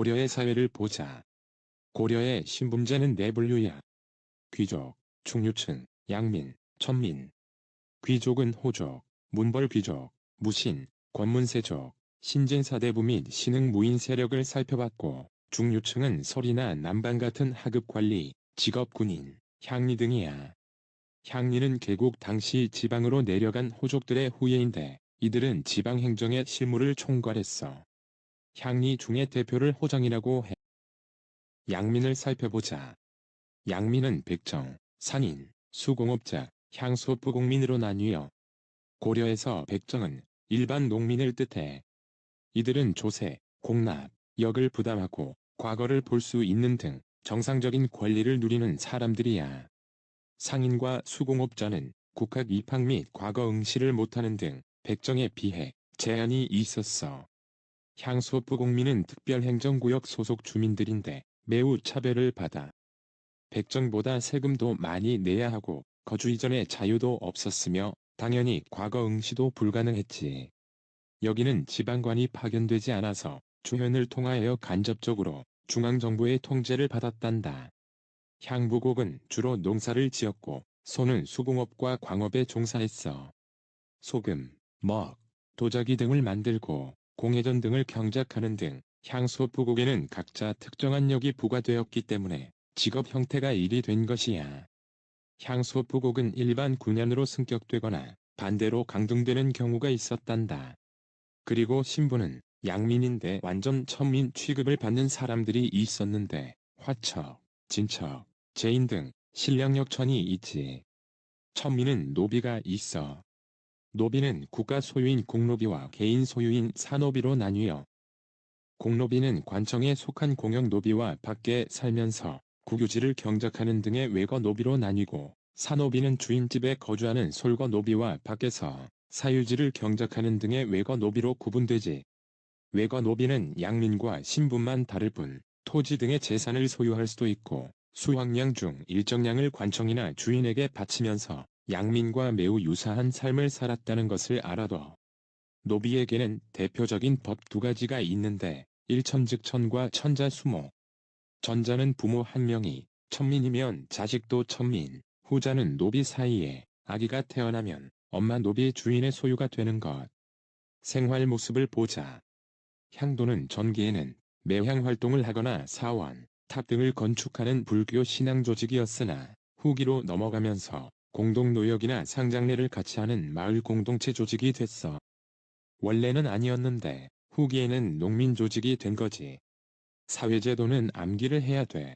고려의 사회를 보자. 고려의 신분제는 네 분류야. 귀족, 중류층, 양민, 천민. 귀족은 호족, 문벌귀족, 무신, 권문세족, 신진사대부 및 신흥 무인 세력을 살펴봤고 중류층은 서리나 남방 같은 하급 관리, 직업 군인, 향리 등이야. 향리는 개국 당시 지방으로 내려간 호족들의 후예인데 이들은 지방 행정의 실무를 총괄했어. 향리 중의 대표를 호정이라고 해. 양민을 살펴보자. 양민은 백정, 상인, 수공업자, 향소부공민으로 나뉘어 고려에서 백정은 일반 농민을 뜻해. 이들은 조세, 공납, 역을 부담하고 과거를 볼 수 있는 등 정상적인 권리를 누리는 사람들이야. 상인과 수공업자는 국학 입학 및 과거 응시를 못하는 등 백정에 비해 제한이 있었어. 향소부공민은 특별행정구역 소속 주민들인데 매우 차별을 받아. 백정보다 세금도 많이 내야 하고 거주 이전에 자유도 없었으며 당연히 과거 응시도 불가능했지. 여기는 지방관이 파견되지 않아서 주현을 통하여 간접적으로 중앙정부의 통제를 받았단다. 향부곡은 주로 농사를 지었고 소는 수공업과 광업에 종사했어. 소금, 먹, 도자기 등을 만들고 공회전 등을 경작하는 등 향소 부곡에는 각자 특정한 역이 부과되었기 때문에 직업 형태가 일이 된 것이야. 향소 부곡은 일반 군현으로 승격되거나 반대로 강등되는 경우가 있었단다. 그리고 신부는 양민인데 완전 천민 취급을 받는 사람들이 있었는데 화척, 진척, 제인 등 신량역천이 있지. 천민은 노비가 있어. 노비는 국가 소유인 공노비와 개인 소유인 사노비로 나뉘어 공노비는 관청에 속한 공영 노비와 밖에 살면서 국유지를 경작하는 등의 외거 노비로 나뉘고 사노비는 주인집에 거주하는 솔거 노비와 밖에서 사유지를 경작하는 등의 외거 노비로 구분되지. 외거 노비는 양민과 신분만 다를 뿐 토지 등의 재산을 소유할 수도 있고 수확량 중 일정량을 관청이나 주인에게 바치면서 양민과 매우 유사한 삶을 살았다는 것을 알아둬. 노비에게는 대표적인 법 두 가지가 있는데 일천즉 천과 천자수모. 전자는 부모 한 명이 천민이면 자식도 천민, 후자는 노비 사이에 아기가 태어나면 엄마 노비 주인의 소유가 되는 것. 생활 모습을 보자. 향도는 전기에는 매향 활동을 하거나 사원, 탑 등을 건축하는 불교 신앙 조직이었으나 후기로 넘어가면서 공동노역이나 상장례를 같이 하는 마을 공동체 조직이 됐어. 원래는 아니었는데 후기에는 농민 조직이 된 거지. 사회제도는 암기를 해야 돼.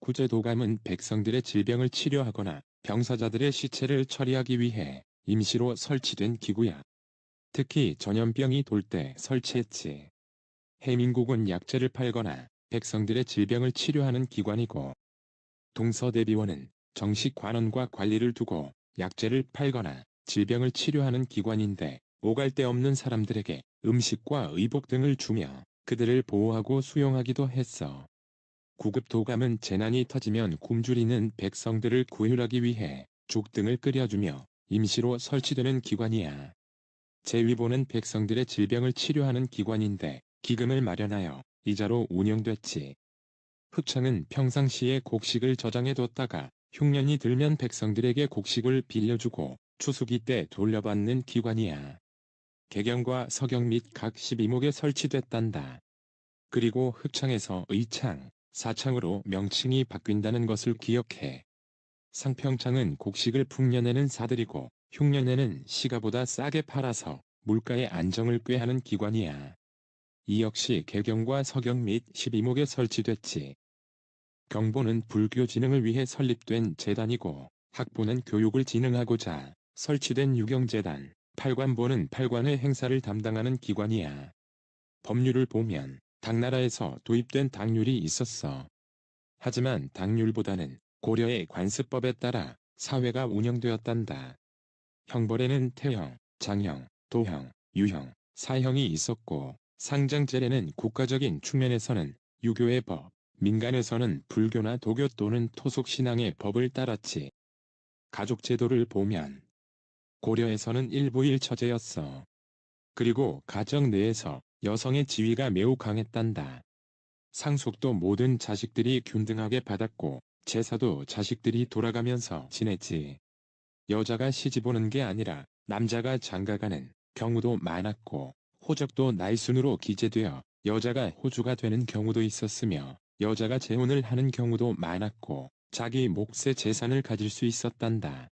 구제도감은 백성들의 질병을 치료하거나 병사자들의 시체를 처리하기 위해 임시로 설치된 기구야. 특히 전염병이 돌 때 설치했지. 해민국은 약재를 팔거나 백성들의 질병을 치료하는 기관이고 동서대비원은 정식 관원과 관리를 두고 약재를 팔거나 질병을 치료하는 기관인데 오갈 데 없는 사람들에게 음식과 의복 등을 주며 그들을 보호하고 수용하기도 했어. 구급 도감은 재난이 터지면 굶주리는 백성들을 구휼하기 위해 죽 등을 끓여주며 임시로 설치되는 기관이야. 제위보는 백성들의 질병을 치료하는 기관인데 기금을 마련하여 이자로 운영됐지. 흑창은 평상시에 곡식을 저장해뒀다가 흉년이 들면 백성들에게 곡식을 빌려주고 추수기 때 돌려받는 기관이야. 개경과 서경 및 각 12목에 설치됐단다. 그리고 흑창에서 의창, 사창으로 명칭이 바뀐다는 것을 기억해. 상평창은 곡식을 풍년에는 사들이고 흉년에는 시가보다 싸게 팔아서 물가의 안정을 꾀하는 기관이야. 이 역시 개경과 서경 및 12목에 설치됐지. 경보는 불교 진흥을 위해 설립된 재단이고 학보는 교육을 진흥하고자 설치된 유경재단, 팔관보는 팔관의 행사를 담당하는 기관이야. 법률을 보면 당나라에서 도입된 당률이 있었어. 하지만 당률보다는 고려의 관습법에 따라 사회가 운영되었단다. 형벌에는 태형, 장형, 도형, 유형, 사형이 있었고 상장제례는 국가적인 측면에서는 유교의 법, 민간에서는 불교나 도교 또는 토속신앙의 법을 따랐지. 가족제도를 보면 고려에서는 일부일처제였어. 그리고 가정 내에서 여성의 지위가 매우 강했단다. 상속도 모든 자식들이 균등하게 받았고 제사도 자식들이 돌아가면서 지냈지. 여자가 시집 오는 게 아니라 남자가 장가가는 경우도 많았고 호적도 나이순으로 기재되어 여자가 호주가 되는 경우도 있었으며 여자가 재혼을 하는 경우도 많았고 자기 몫의 재산을 가질 수 있었단다.